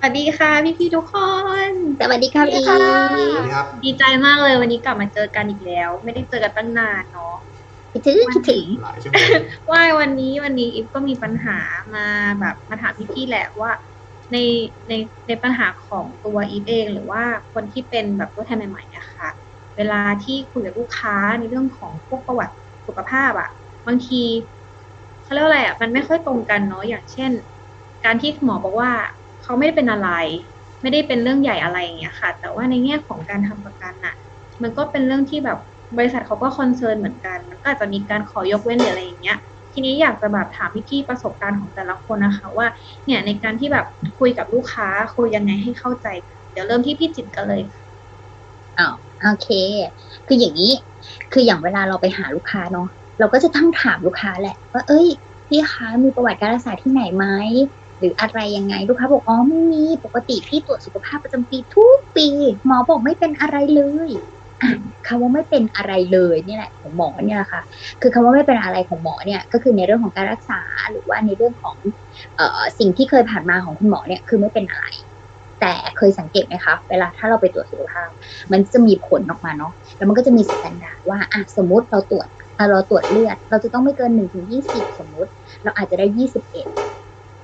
สวัสดีค่ะพี่พี่ๆทุกคน สวัสดีครับสวัสอีดีค่ะ สวัสดีครับ ดีใจมากเลยวันนี้กลับมาเจอกันอีกแล้ว ไม่ได้เจอกันตั้งนานเนาะคิดถึงคิดถึง หลายชั่วโมงว่าวันนี้วันนี้อิฟก็มีปัญหามาแบบมาถามพี่พี่ๆแหละว่า ในในในปัญหาของตัวอีฟเองหรือว่าคนที่เป็นแบบตัวแทนใหม่ๆเนี่ยค่ะ เวลาที่คุยกับลูกค้าในเรื่องของพวกประวัติสุขภาพอะบางทีเขาเรียกว่าอะไรอะมันไม่ค่อยตรงกันเนาะอย่างเช่น การที่หมอบอกว่า เขาไม่ได้เป็นอะไร ไม่ได้เป็นเรื่องใหญ่อะไรอย่างเงี้ยค่ะ แต่ว่าในแง่ของการทำประกันน่ะมันก็เป็นเรื่องที่แบบบริษัทเขาก็คอนเซิร์นเหมือนกัน มันก็อาจจะมีการขอยกเว้นหรืออะไรอย่างเงี้ย ทีนี้อยากจะแบบถามพี่ๆประสบการณ์ของแต่ละคนนะคะ ว่าเนี่ยในการที่แบบคุยกับลูกค้าคุยยังไงให้เข้าใจ เดี๋ยวเริ่มที่พี่จิตกันเลยอ๋อโอเค คืออย่างนี้ คืออย่างเวลาเราไปหาลูกค้าเนาะเราก็จะต้องถามลูกค้าแหละ ว่าเอ้ยพี่คะมีประวัติการรักษาที่ไหนไหม หรืออะไรยังไงลูกค้าบอกอ๋อไม่มีปกติพี่ตรวจสุขภาพประจำปีทุกปี หมอบอกไม่เป็นอะไรเลยคำว่าไม่เป็นอะไรเลยนี่แหละของหมอเนี่ยค่ะ คือคำว่าไม่เป็นอะไรของหมอเนี่ยก็คือในเรื่องของการรักษาหรือว่าในเรื่องของเออสิ่งที่เคยผ่านมาของคุณหมอเนี่ยคือไม่เป็นอะไร แต่เคยสังเกตไหมคะเวลาถ้าเราไปตรวจสุขภาพ มันจะมีผลออกมาเนาะแล้วมันก็จะมีสแตนดาร์ดว่าอะสมมติเราตรวจเราตรวจเลือด เราจะต้องไม่เกินหนึ่งถึงยี่สิบสมมติ เราอาจจะได้ยี่สิบเอ็ด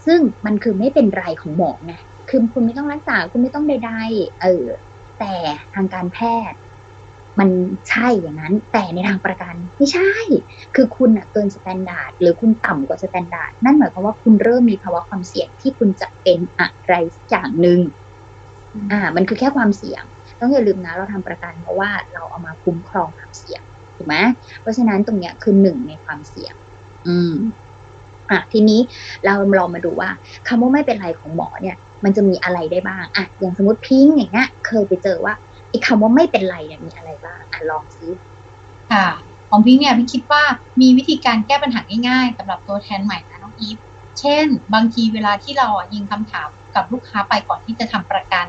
ซึ่งมันคือไม่เป็นไรของหมอไงคือคุณไม่ต้องรักษาคุณไม่ต้องใดๆเออ แต่ทางการแพทย์ มันใช่อย่างนั้น แต่ในทางประกันไม่ใช่ คือคุณอะเกินสแตนดาร์ดหรือคุณต่ำกว่าสแตนดาร์ดนั่นหมายความว่าคุณเริ่มมีภาวะความเสี่ยงที่คุณจะเป็นอะไรสักอย่างหนึ่งอ่า มันคือแค่ความเสี่ยง ต้องอย่าลืมนะเราทำประกันเพราะว่าเราเอามาคุ้มครองความเสี่ยงถูกไหมเพราะฉะนั้นตรงเนี้ยคือหนึ่งในความเสี่ยง อืม อะทีนี้เราลองมาดูว่าคำว่าไม่เป็นไรของหมอเนี่ย มันจะมีอะไรได้บ้างอะอย่างสมมติพิงค์อย่างเงี้ยเคยไปเจอว่าไอ้คำว่าไม่เป็นไรเนี่ยมีอะไรบ้างอะลองซิค่ะของพิงค์เนี่ยพี่คิดว่ามีวิธีการแก้ปัญหาง่ายๆสำหรับตัวแทนใหม่นะน้องอีฟเช่น บางทีเวลาที่เราอะยิงคำถามกับลูกค้าไปก่อนที่จะทำประกัน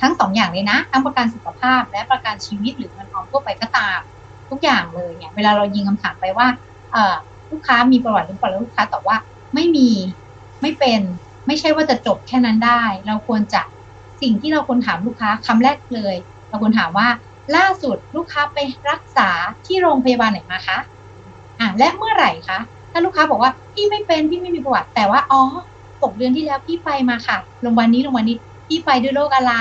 ทั้งสองอย่างเลยนะ ทั้งประกันสุขภาพ และประกันชีวิตหรือเงินออมทั่วไปก็ตาม ทุกอย่างเลยเนี่ย เวลาเรายิงคำถามไปว่าเอ่อ ลูกค้ามีประวัติหรือเปล่าแล้วลูกค้าตอบว่าไม่มีไม่เป็นไม่ใช่ว่าจะจบแค่นั้นได้ เราควรจะสิ่งที่เราควรถามลูกค้าคำแรกเลย เราควรถามว่าล่าสุดลูกค้าไปรักษาที่โรงพยาบาลไหนมาคะอ่าและเมื่อไหร่คะถ้าลูกค้าบอกว่าพี่ไม่เป็นพี่ไม่มีประวัติ แต่ว่าอ๋อหกเดือนที่แล้วพี่ไปมาค่ะโรงพยาบาลนี้โรงพยาบาลนี้พี่ไปด้วยโรคอะไร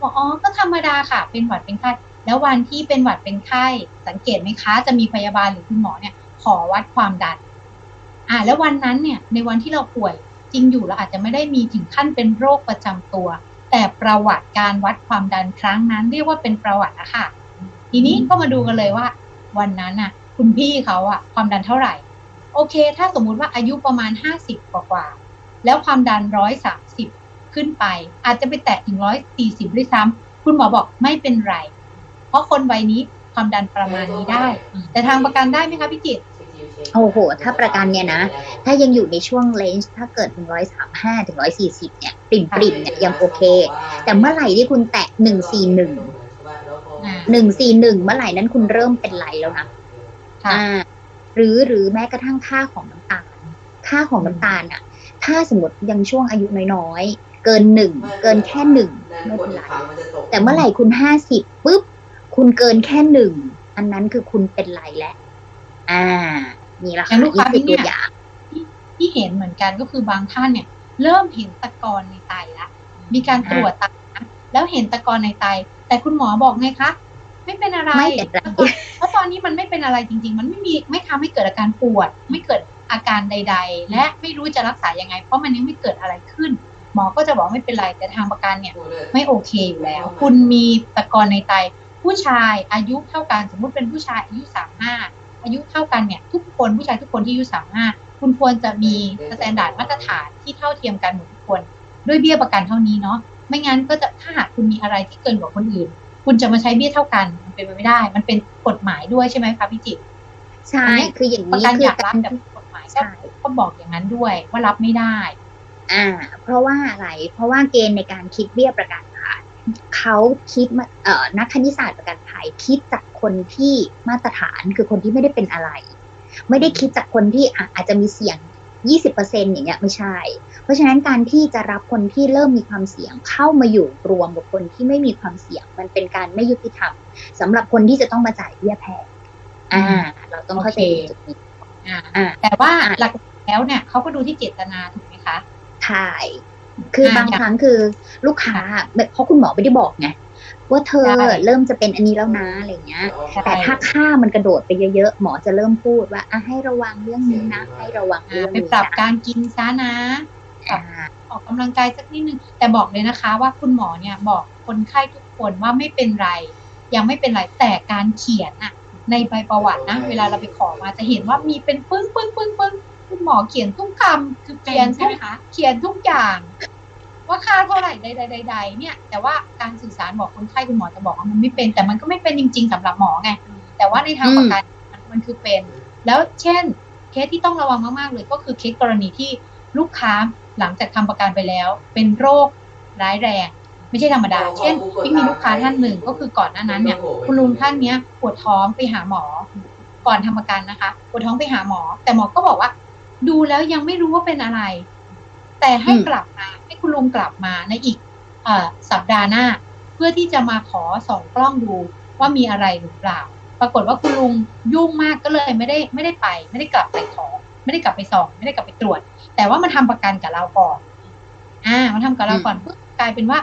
บอกอ๋อก็ธรรมดาค่ะ เป็นหวัดเป็นไข้แล้ววันที่เป็นหวัดเป็นไข้สังเกตไหมคะ จะมีพยาบาลหรือคุณหมอเนี่ย ขอวัดความดัน อ่า แล้ววันนั้นเนี่ย ในวันที่เราป่วยจริงอยู่เราอาจจะไม่ได้มีถึงขั้นเป็นโรคประจำตัว แต่ประวัติการวัดความดันครั้งนั้น เรียกว่าเป็นประวัติอะค่ะ ทีนี้ก็มาดูกันเลยว่า วันนั้นน่ะ คุณพี่เขาอะความดันเท่าไหร่ โอเค ถ้าสมมุติว่าอายุประมาณห้าสิบกว่าๆแล้วความดันร้อยสามสิบขึ้นไป อาจจะไปแตะถึงร้อยสี่สิบด้วยซ้ำคุณหมอบอกไม่เป็นไร เพราะคนวัยนี้ความดันประมาณนี้ได้ แต่ทางประกันได้ไหมคะพี่จิตร โอ้โห ถ้าประกันเนี่ยนะ ถ้ายังอยู่ในช่วงเลนจ์ถ้าเกิดถึงร้อยสามห้าถึงร้อยสี่สิบเนี่ย ปริ่มปริ่มๆเนี่ยยังโอเค แต่เมื่อไหร่ที่คุณแตะหนึ่งสี่หนึ่งอ่าหนึ่งสี่หนึ่งเมื่อไหร่นั้นคุณเริ่มเป็นไรแล้วนะค่ะอ่าหรือหรือแม้กระทั่งค่าของน้ำตาล ค่าของน้ำตาลอะถ้าสมมติยังช่วงอายุน้อยๆ เกินหนึ่ง เกินแค่หนึ่งไม่เป็นไร แต่เมื่อไหร่คุณห้าสิบปุ๊บ คุณเกินแค่หนึ่ง อันนั้นคือคุณเป็นไรแล้ว อ่านี่ละอค่ะย่างลูกนี่ค้าคือเนี่ตัวยอย่างที่ที่เห็นเหมือนกันก็คือบางท่านเนี่ย เริ่มเห็นตะกอนในไตละมีการตรวจไตนะแล้วเห็นตะกอนในไต แต่คุณหมอบอกไงคะไม่เป็นอะไรไม่เป็นไรเพราะตอนนี้มันไม่เป็นอะไรจริง ๆ มันไม่มีไม่ทำให้เกิดอาการปวด ไม่เกิดอาการใด ๆ และไม่รู้จะรักษายังไง เพราะมันยังไม่เกิดอะไรขึ้น หมอก็จะบอกไม่เป็นไรแต่ทางประกันเนี่ย ไม่โอเคอยู่แล้ว คุณมีตะกอนในไต ผู้ชายอายุเท่ากันสมมุติเป็นผู้ชายอายุสามห้า อายุเท่ากันเนี่ยทุกคนผู้ชายทุกคนที่อายุสามห้าคุณควรจะมีสแตนดาร์ดมาตรฐานที่เท่าเทียมกันหมดทุกคนด้วยเบี้ยประกันเท่านี้เนาะไม่งั้นก็จะถ้าหากคุณมีอะไรที่เกินกว่าคนอื่น คุณจะมาใช้เบี้ยเท่ากัน มันเป็นไปไม่ได้ มันเป็นกฎหมายด้วยใช่ไหมคะพี่จิตรใช่คืออย่างประนี้กันคืออยากการับรแต่กฎหมายก็ใช่ก็บอกอย่างนั้นด้วยว่ารับไม่ได้ อ่า เพราะว่าอะไรเพราะว่าเกณฑ์ในการคิดเบี้ยประกันค่ะเขาคิดมาเอ่อนักคณิตศาสตร์ประกันภัยคิดจาก คนที่มาตรฐานคือคนที่ไม่ได้เป็นอะไร ไม่ได้คิดจากคนที่อะอาจจะมีเสี่ยง 20%อย่างเงี้ยไม่ใช่ เพราะฉะนั้นการที่จะรับคนที่เริ่มมีความเสี่ยงเข้ามาอยู่รวมกับคนที่ไม่มีความเสี่ยง มันเป็นการไม่ยุติธรรมสำหรับคนที่จะต้องมาจ่ายเบี้ยแพงอ่า เราต้องเข้าใจจุดนี้อ่าอ่าแต่ว่าอะหลักแล้วเนี่ยเขาก็ดูที่เจตนาถูกไหมคะใช่คืออ่าบางอย่างครั้งคือลูกค้าแบบเพราะคุณหมอไม่ได้บอกไง ว่าเธอใช่ เริ่มจะเป็นอันนี้แล้วนะอะไรเงี้ย แต่ถ้าค่ามันกระโดดไปเยอะๆ หมอจะเริ่มพูดว่าอะให้ระวังเรื่องนี้นะ ให้ระวังอ่าเรื่องไปนี้ปรับนะการกินซะนะ อ่า ออกกำลังกายสักนิดนึง แต่บอกเลยนะคะว่าคุณหมอเนี่ยบอกคนไข้ทุกคนว่าไม่เป็นไร ยังไม่เป็นไรแต่การเขียนอะในใบประวัตินะ เวลาเราไปขอมาจะเห็นว่ามีเป็นปึ้งปึ้งปึ้งปึ้งคุณหมอเขียนทุกคำคือเขียนใช่ทุไหมกคะเขียนทุกอย่าง ว่าค่าเท่าไหร่ใดๆๆๆเนี่ย แต่ว่าการสื่อสารบอกคนไข้คุณหมอจะบอกว่ามันไม่เป็น แต่มันก็ไม่เป็นจริง ๆสำหรับหมอไง แต่ว่าในทางอืมประกันมันมันคือเป็น แล้วเช่น เคสที่ต้องระวังมากๆเลยก็คือเคสกรณีที่ลูกค้าหลังจากทำประกันไปแล้ว เป็นโรคร้ายแรงไม่ใช่ธรรมดา เช่นที่มีลูกค้าท่านหนึ่งก็คือก่อนหน้านั้นเนี่ยคุณลุงท่านเนี้ยปวดท้องไปหาหมอ ก่อนทำประกันนะคะ ปวดท้องไปหาหมอ แต่หมอก็บอกว่า ดูแล้วยังไม่รู้ว่าเป็นอะไร แต่ให้อืมกลับมาให้คุณลุงกลับมาในอีกเอ่อสัปดาห์หน้า เพื่อที่จะมาขอส่องกล้องดูว่ามีอะไรหรือเปล่า ปรากฏว่าคุณลุงยุ่งมากก็เลยไม่ได้ไม่ได้ไป ไม่ได้กลับไปขอไม่ได้กลับไปส่อง ไม่ได้กลับไปตรวจ แต่ว่ามันทำประกันกับเราก่อน อ่ามันทำกับเราก่อนปุ๊บกลายเป็นว่า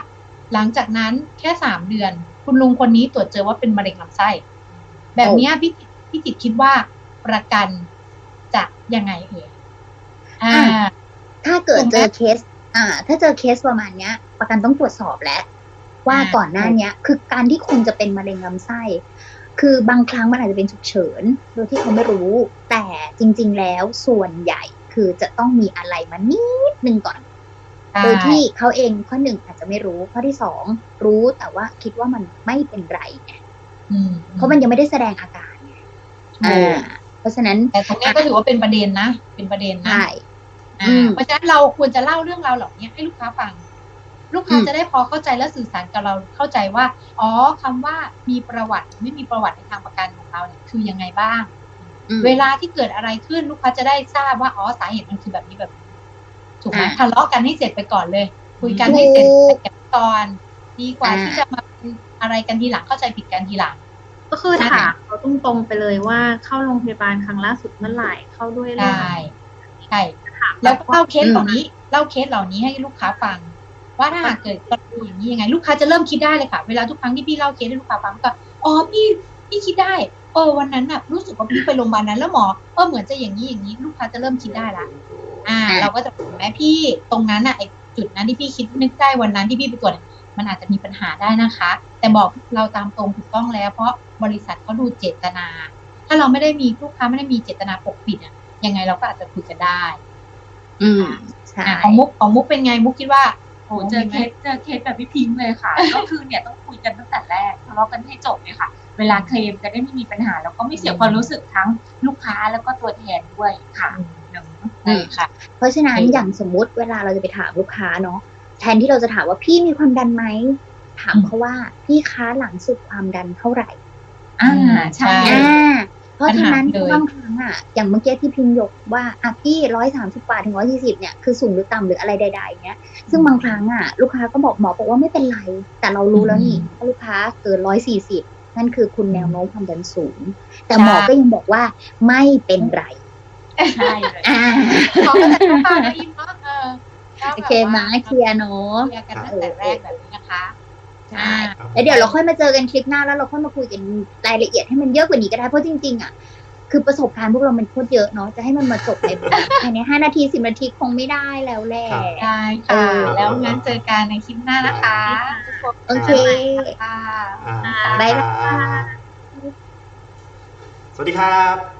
หลังจากนั้นแค่สามเดือน คุณลุงคนนี้ตรวจเจอว่าเป็นมะเร็งลำไส้ แบบเนี้ยพี่จิตพี่จิตคิดว่าประกันจะยังไงเอ่ยอ่าอะ ถ้าเกิดถูกไหมเจอเคส อ่า ถ้าเจอเคสประมาณเนี้ย ประกันต้องตรวจสอบแล้วว่าอ่าก่อนหน้าเนี้ย คือการที่คนจะเป็นมะเร็งลำไส้ คือบางครั้งมันอาจจะเป็นฉุกเฉินโดยที่เขาไม่รู้ แต่จริง ๆ แล้วส่วนใหญ่คือจะต้องมีอะไรมานิดนึงก่อนโดยที่เขาเองข้อหนึ่งอาจจะไม่รู้ข้อที่สองรู้แต่ว่าคิดว่ามันไม่เป็นไรไงอืมเพราะมันยังไม่ได้แสดงอาการไงถูอ่ากเพราะฉะนั้นแต่ตรงเนี้ยก็ถือว่าเป็นประเด็นนะเป็นประเด็นนะใช่อ่าอืม เพราะฉะนั้นเราควรจะเล่าเรื่องราวเหล่านี้ให้ลูกค้าฟัง ลูกค้าอืมจะได้พอเข้าใจและสื่อสารกับเราเข้าใจว่า อ๋อคำว่ามีประวัติหรือไม่มีประวัติในทางประกันของเราเนี่ยคือยังไงบ้างอืมเวลาที่เกิดอะไรขึ้นลูกค้าจะได้ทราบว่าอ๋อสาเหตุมันคือแบบนี้แบบนี้ถูกไหมอ่าทะเลาะกันให้เสร็จไปก่อนเลย คุยกันให้เสร็จถูกกันก่อนดีกว่าอ่าที่จะมาเป็นอะไรกันทีหลังเข้าใจผิดกันทีหลังก็คือถามเขาตรงๆไปเลยว่าเข้าโรงพยาบาลครั้งล่าสุดเมื่อไหร่เข้าด้วยเรื่องใช่อะไรใช่ถาม แล้วก็เล่าเคสอืมเหล่านี้เล่าเคสเหล่านี้ให้ลูกค้าฟัง ว่าถ้าหากเกิดกรณีอย่างนี้ยังไง ลูกค้าจะเริ่มคิดได้เลยค่ะ เวลาทุกครั้งที่พี่เล่าเคสให้ลูกค้าฟังก็อ๋อพี่พี่คิดได้เออวันนั้นแบบรู้สึกว่าพี่ไปโรงพยาบาลนั้นแล้วหมอเออเหมือนจะอย่างนี้อย่างนี้ ลูกค้าจะเริ่มคิดได้ละอ่าอ่าเราก็จะบอกแม่พี่ตรงนั้นน่ะไอ้จุดนั้นที่พี่คิดนึกได้วันนั้นที่พี่ไปตรวจมันอาจจะมีปัญหาได้นะคะ แต่บอกเราตามตรงถูกต้องแล้ว เพราะบริษัทเขาดูเจตนา ถ้าเราไม่ได้มีลูกค้าไม่ได้มีเจตนาปกปิดอะยังไงเราก็อาจจะคุยกันได้ อืมใช่ อะของมุกของมุกเป็นไงมุกคิดว่า โอ้เจอเคสเจอเคสแบบพี่พิงค์เลยค่ะ ก็คือเนี่ยต้องคุยกันตั้งแต่แรกทะเลาะกันให้จบเลยค่ะ เวลาเคลมจะได้ไม่มีปัญหา แล้วก็ไม่เสียความรู้สึกทั้งลูกค้าแล้วก็ตัวแทนด้วยค่ะเนาะอืม ค่ะ เพราะฉะนั้นใช่อย่างสมมุติเวลาเราจะไปถามลูกค้าเนาะแทนที่เราจะถามว่าพี่มีความดันไหมถามอืมเขาว่าพี่ค้าหลังสุดความดันเท่าไหร่อ่าใช่ใช่อ่า เพราะฉะนั้นปัญหาเลยบางครั้งอะอย่างเมื่อกี้ที่พิมพ์ยกว่าอะพี่ร้อยสามสิบกว่าถึงร้อยสี่สิบเนี่ยคือสูงหรือต่ำหรืออะไรใดๆเนี้ยซึ่งบางครั้งอะลูกค้าก็บอกหมอบอกว่าไม่เป็นไร แต่เรารู้แล้วนี่ว่าลูกค้าเกินร้อยสี่สิบนั่นคือคุณแนวโน้มความดันสูง แต่หมอก็ยังบอกว่าไม่เป็นไรใช่เลยอ่าขอก็จะเข้ามานะอิมเนาะเออก็โอแบบเคมาเคลียร์เนาะเคลียร์กันตั้งแต่แรกแบบนี้นะคะ ใช่แล้วเดี๋ยวเราค่อยมาเจอกันคลิปหน้าแล้วเราค่อยมาคุยกันรายละเอียดให้มันเยอะกว่านี้ก็ได้เพราะจริงๆอะคือประสบการณ์พวกเรามันโคตรเยอะเนาะจะให้มันมาจบในภายในห้านาทีสิบนาทีคงไม่ได้แล้วแหละครับได้เอค่ะอแล้วงั้นเจอกันในคลิปหน้านะคะทุกคนโอเคค่ะอ่าบ๊ายบายสวัสดีครับ